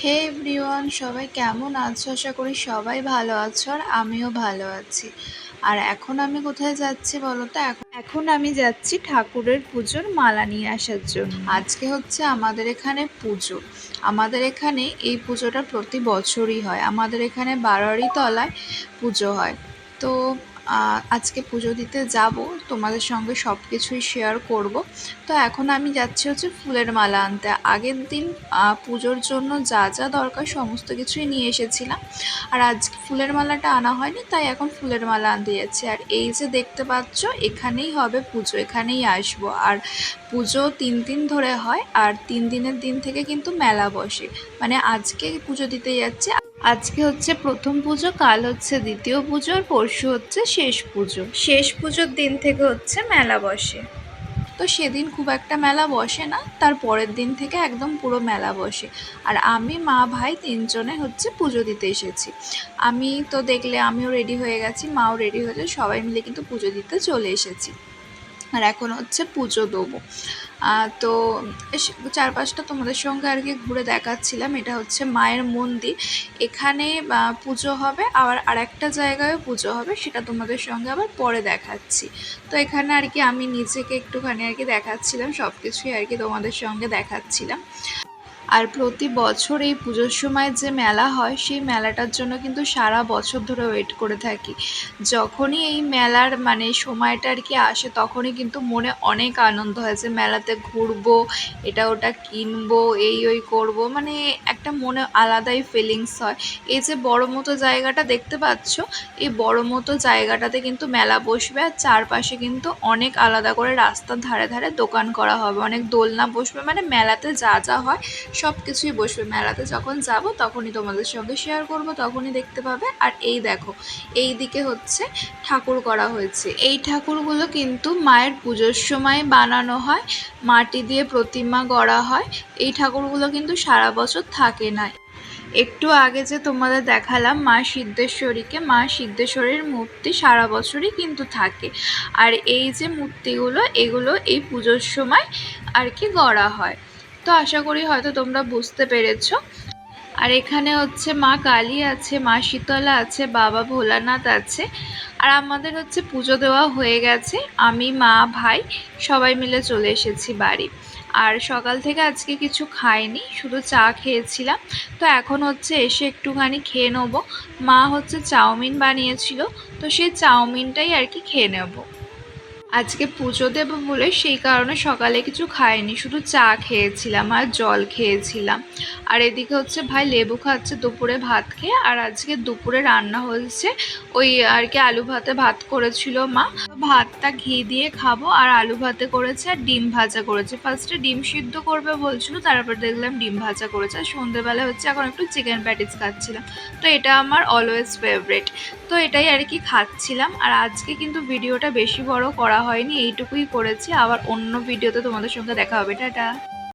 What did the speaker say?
হে everyone, সবাই কেমন আছো? আশা করি সবাই ভালো আছো আর আমিও ভালো আছি। আর এখন আমি কোথায় যাচ্ছি বলো তো? এখন আমি যাচ্ছি ঠাকুরের পুজোর মালা নিয়ে আসার জন্য। আজকে হচ্ছে আমাদের এখানে পুজো। আমাদের এখানে এই পুজোটা প্রতি বছরই হয়। আমাদের এখানে বারোয়ারি তলায় পুজো হয়। তো আজকে পুজো দিতে যাব, তোমাদের সঙ্গে সব কিছুই শেয়ার করব। তো এখন আমি যাচ্ছি হচ্ছে ফুলের মালা আনতে। আগের দিন পুজোর জন্য যা যা দরকার সমস্ত কিছুই নিয়ে এসেছিলাম। আর আজকে ফুলের মালাটা আনা হয়নি, তাই এখন ফুলের মালা আনতে যাচ্ছি। আর এই যে দেখতে পাচ্ছ, এখানেই হবে পুজো, এখানেই আসব। আর পুজো তিন দিন ধরে হয়, আর তিন দিনের দিন থেকে কিন্তু মেলা বসে। মানে আজকে পুজো দিতে যাচ্ছে আজকে হচ্ছে প্রথম পুজো কাল হচ্ছে দ্বিতীয় পুজো আর পরশু হচ্ছে শেষ পুজো। শেষ পুজোর দিন থেকে হচ্ছে মেলা বসে। তো সেদিন খুব একটা মেলা বসে না তার পরের দিন থেকে একদম পুরো মেলা বসে। আর আমি মা ভাই তিনজনে হচ্ছে পুজো দিতে এসেছি। আমি তো দেখলে আমিও রেডি হয়ে গেছি মাও রেডি হয়েছে সবাই মিলে কিন্তু পুজো দিতে চলে এসেছি। আর এখন হচ্ছে পুজো দেবো। তো চারপাশটা তোমাদের সঙ্গে আর কি ঘুরে দেখাচ্ছিলাম। এটা হচ্ছে মায়ের মন্দির। এখানে পুজো হবে, আবার আর একটা জায়গায়ও পুজো হবে, সেটা তোমাদের সঙ্গে আবার পরে দেখাচ্ছি। তো এখানে আর কি আমি নিজেকে একটুখানি আর কি দেখাচ্ছিলাম সব কিছুই আর কি তোমাদের সঙ্গে দেখাচ্ছিলাম। আর প্রতি বছর এই পুজোর সময় যে মেলা হয়, সেই মেলাটার জন্য কিন্তু সারা বছর ধরে ওয়েট করে থাকি। যখনই এই মেলার মানে সময়টা আর কি আসে, তখনই কিন্তু মনে অনেক আনন্দ হয় যে মেলাতে ঘুরবো, এটা ওটা কিনবো, এই ওই করব। মানে একটা মনে আলাদাই ফিলিংস হয়। এই যে বড় মতো জায়গাটা দেখতে পাচ্ছ, এই বড় মতো জায়গাটাতে কিন্তু মেলা বসবে আর চারপাশে কিন্তু অনেক আলাদা করে রাস্তার ধারে ধারে দোকান করা হবে। অনেক দোলনা বসবে। মানে মেলাতে যা যা হয় সব কিছুই বসবে। মেলাতে যখন যাব, তখনই তোমাদের সঙ্গে শেয়ার করব, তখনই দেখতে পাবে। আর এই দেখো, এই দিকে হচ্ছে ঠাকুর করা হয়েছে। এই ঠাকুরগুলো কিন্তু মায়ের পুজোর সময় বানানো হয়, মাটি দিয়ে প্রতিমা গড়া হয়। এই ঠাকুরগুলো কিন্তু সারা বছর থাকে না। একটু আগে যে তোমাদের দেখালাম, মা সিদ্ধেশ্বরীকে, মা সিদ্ধেশ্বরীর মূর্তি সারা বছরই কিন্তু থাকে। আর এই যে মূর্তিগুলো, এগুলো এই পুজোর সময় আর কি গড়া হয়। তো আশা করি হয়তো তোমরা বুঝতে পেরেছ। আর এখানে হচ্ছে মা কালী আছে, মা শীতলা আছে, বাবা ভোলানাথ আছে। আর আমাদের হচ্ছে পুজো দেওয়া হয়ে গেছে। আমি, মা, ভাই সবাই মিলে চলে এসেছি বাড়ি। আর সকাল থেকে আজকে কিছু খাইনি, শুধু চা খেয়েছিলাম। তো এখন হচ্ছে এসে একটুখানি খেয়ে নেব। মা হচ্ছে চাউমিন বানিয়েছিল, তো সেই চাউমিনটাই আর কি খেয়ে নেব। আজকে পুজো দেবো বলে সেই কারণে সকালে কিছু খাইনি, শুধু চা খেয়েছিলাম আর জল খেয়েছিলাম। আর এদিকে হচ্ছে ভাই লেবু খাচ্ছে, দুপুরে ভাত খেয়ে, আর আজকে দুপুরে রান্না হয়েছে ওই আর কি আলু ভাতে ভাত করেছিল মা। ভাতটা ঘি দিয়ে খাব, আর আলু ভাতে করেছে, আর ডিম ভাজা করেছে। ফার্স্টে ডিম সিদ্ধ করবে বলছিল, তারপর দেখলাম ডিম ভাজা করেছে। আর সন্ধেবেলা হচ্ছে এখন একটু চিকেন প্যাটিস খাচ্ছিলাম। তো এটা আমার অলওয়েজ ফেভারেট তো এটাই আর কি খাচ্ছিলাম, আর আজকে কিন্তু ভিডিওটা বেশি বড় করা হয়নি এইটুকুই করেছি। আবার অন্য ভিডিওতে তোমাদের সঙ্গে দেখা হবে। টাটা।